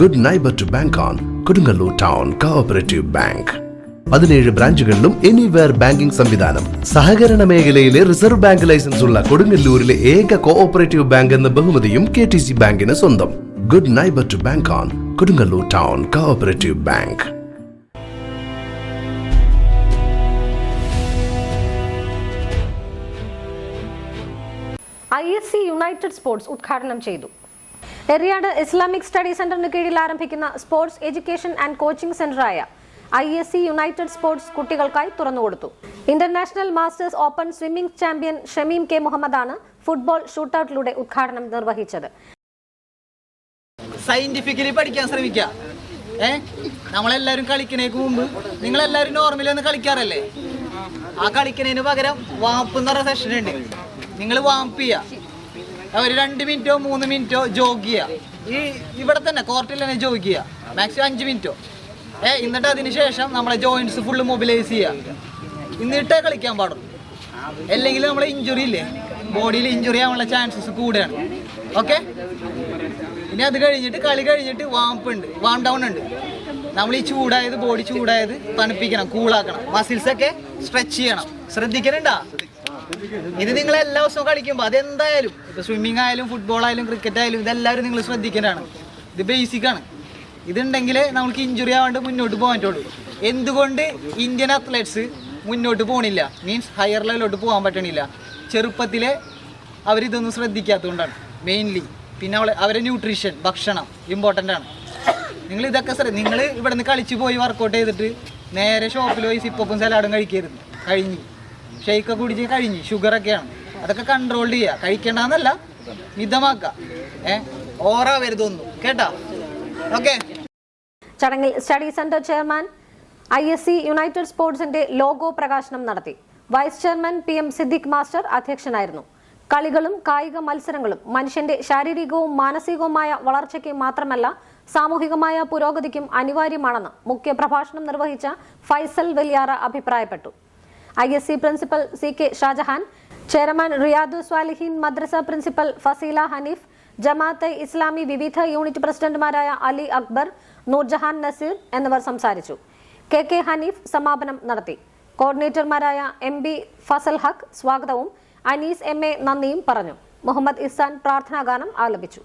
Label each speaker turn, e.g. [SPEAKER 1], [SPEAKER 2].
[SPEAKER 1] Good neighbour to bank on Kodungallur town cooperative bank പതിനേഴ് ബ്രാഞ്ചുകളിലും anywhere banking സംവിധാനം. സഹകരണ മേഖലയിലെ റിസർവ് ബാങ്ക് ലൈസൻസ് ഉള്ള കൊടുങ്ങല്ലൂരിലെ ഏക കോഓപ്പറേറ്റീവ് ബാങ്ക് എന്ന ബഹുമതിയും കെ ടി സി ബാങ്കിന് സ്വന്തം. Good neighbour to bank on Kodungallur town cooperative bank
[SPEAKER 2] I S C United Sports ഉദ്ഘാടനം ചെയ്തു. എറിയാട് ഇസ്ലാമിക് സ്റ്റഡി സെന്ററിന് കീഴിൽ ആരംഭിക്കുന്ന sports education and coaching സെന്ററായ I S C United Sports കുട്ടികൾക്കായി തുറന്നുകൊടുത്തു. International masters open swimming champion Shameem K മുഹമ്മദാണ് football ഷൂട്ടൌട്ടിലൂടെ ഉദ്ഘാടനം നിർവഹിച്ചത്.
[SPEAKER 3] Scientifically പഠിക്കാൻ ശ്രമിക്കുക ഏ? നമ്മളെല്ലാരും കളിക്കണേക്ക് മുമ്പ് നിങ്ങളെല്ലാരും നോർമലി ഒന്ന് കളിക്കാറല്ലേ? ആ കളിക്കണേന് പകരം വാപ്പ് എന്ന് പറഞ്ഞ സെഷൻ ഉണ്ട്. നിങ്ങൾ വാമ്പ് ചെയ്യുക ഒരു രണ്ട് മിനിറ്റോ മൂന്ന് മിനിറ്റോ ജോഗ് ചെയ്യുക ഈ ഇവിടെ തന്നെ കോർട്ടിൽ തന്നെ ജോഗ് ചെയ്യുക മാക്സിമം അഞ്ച് മിനിറ്റോ. ഏ എന്നിട്ട് അതിനുശേഷം നമ്മളെ ജോയിൻസ് ഫുള്ള് മൊബിലൈസ് ചെയ്യുക എന്നിട്ടേ കളിക്കാൻ പാടുള്ളൂ. അല്ലെങ്കിൽ നമ്മളെ ഇഞ്ചുറി ഇല്ലേ? ബോഡിയിൽ ഇഞ്ചുറി ആവാനുള്ള ചാൻസസ് കൂടുകയാണ് ഓക്കെ ഇനി അത് കഴിഞ്ഞിട്ട് കളി കഴിഞ്ഞിട്ട് വാംപ്പ് ഉണ്ട്. വാം ഡൗൺ ഉണ്ട്. നമ്മൾ ഈ ചൂടായത് ബോഡി ചൂടായത് തണുപ്പിക്കണം കൂളാക്കണം മസിൽസ് ഒക്കെ സ്ട്രെച്ച് ചെയ്യണം. ശ്രദ്ധിക്കണുണ്ടാ? ഇത് നിങ്ങൾ എല്ലാ ദിവസവും കളിക്കുമ്പോൾ അതെന്തായാലും ഇപ്പൊ സ്വിമ്മിങ് ആയാലും ഫുട്ബോൾ ആയാലും ക്രിക്കറ്റ് ആയാലും ഇതെല്ലാവരും നിങ്ങൾ ശ്രദ്ധിക്കേണ്ടതാണ്. ഇത് ബേസിക് ആണ്. ഇതുണ്ടെങ്കിൽ നമുക്ക് ഇഞ്ചുറി ആവാണ്ട് മുന്നോട്ട് പോകാൻ പറ്റുള്ളൂ. എന്തുകൊണ്ട് ഇന്ത്യൻ അത്ലറ്റ്സ് മുന്നോട്ട് പോകണില്ല മീൻസ് ഹയർ ലെവലിലോട്ട് പോകാൻ പറ്റണില്ല. ചെറുപ്പത്തിലെ അവരിതൊന്നും ശ്രദ്ധിക്കാത്തതുകൊണ്ടാണ്. മെയിൻലി പിന്നെ അവളെ അവരെ ന്യൂട്രീഷൻ ഭക്ഷണം ഇമ്പോർട്ടന്റ് ആണ്. നിങ്ങൾ ഇതൊക്കെ ശ്രദ്ധ നിങ്ങൾ ഇവിടെ നിന്ന് കളിച്ച് പോയി വർക്കൗട്ട് ചെയ്തിട്ട് നേരെ ഷോപ്പിൽ പോയി സിപ്പപ്പും സലാഡും കഴിക്കരുത്. കഴിഞ്ഞ്. ഷെയ്ക്കൊക്കെ കുടിച്ച് കഴിഞ്ഞ് ഷുഗറൊക്കെയാണ്. അതൊക്കെ കൺട്രോൾ ചെയ്യുക കഴിക്കേണ്ടെന്നല്ല മിതമാക്കുക ഏ? ഓറാവരുതൊന്നും കേട്ടോ? ഓക്കെ?
[SPEAKER 2] ചടങ്ങിൽ study centre chairman I S C United സ്പോർട്സിന്റെ logo പ്രകാശനം നടത്തി. Vice chairman P M Siddique master അധ്യക്ഷനായിരുന്നു. കളികളും കായിക മത്സരങ്ങളും മനുഷ്യന്റെ ശാരീരികവും മാനസികവുമായ വളർച്ചയ്ക്ക് മാത്രമല്ല സാമൂഹികമായ പുരോഗതിക്കും അനിവാര്യമാണെന്ന് മുഖ്യ പ്രഭാഷണം നിർവഹിച്ച ഫൈസൽ വെലിയാറ അഭിപ്രായപ്പെട്ടു. I S C principal C K Shajahan chairman Riyadu Swaliheen Madrasa principal Faseela Hanif Jamaat e Islami വിവിധ യൂണിറ്റ് പ്രസിഡന്റുമാരായ അലി അക്ബർ നൂർജഹാൻ നസീർ എന്നിവർ സംസാരിച്ചു. കെ കെ ഹനീഫ് സമാപനം നടത്തി. കോർഡിനേറ്റർമാരായ എം ബി ഫസൽ ഹക്ക് സ്വാഗതവും അനീസ് എം എ നന്ദിയും പറഞ്ഞു. മുഹമ്മദ് ഇസാൻ പ്രാർത്ഥനാഗാനം ആലപിച്ചു.